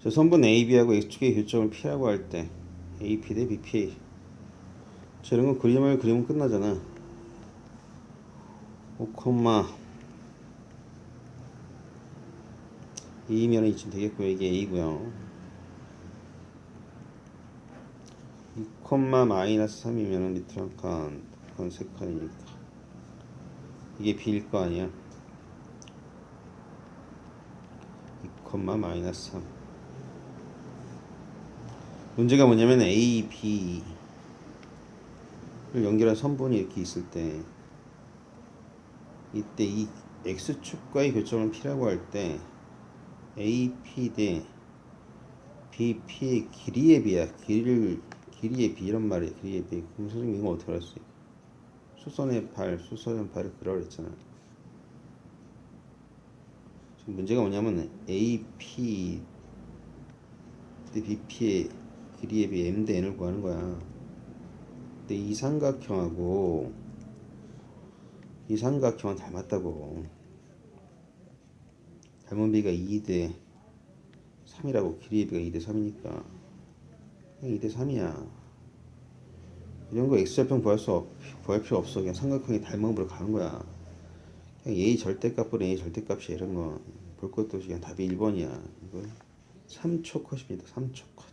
저 선분 AB하고 X축의 교점을 P라고 할 때 AP 대 BPA 저런 거 그림을 그리면 끝나잖아. 5, 2면 이쯤 되겠고요. 이게 A고요. 2, 마이너스 3이면 밑으로 한 칸, 그건 세 칸이니까. 이게 B일 거 아니야? 2, 마이너스 3 문제가 뭐냐면 A, B를 연결한 선분이 이렇게 있을 때 이때 이 X축과의 교점을 P라고 할 때 AP 대 BP의 길이에 비야 길이를 길이의 비 이런 말이야 길이의 비 그럼 선생님 이거 어떻게 알았어요? 수선의 발 수선의 발을 그러라 그랬잖아 지금 문제가 뭐냐면 AP 대 BP의 길이에 비해 m 대 n을 구하는 거야. 근데 이 삼각형하고 이 삼각형은 닮았다고. 닮은 비가 2대 3이라고. 길이의 비가 2대 3이니까. 그냥 2대 3이야. 이런 거 x좌표 구할 수 없, 구할 필요 없어. 그냥 삼각형이 닮은 으로 가는 거야. 그냥 a 절대값보다 a 절대값이 이런 거 볼 것도 없이 그냥 답이 1번이야 이거. 3초 컷입니다 3초 컷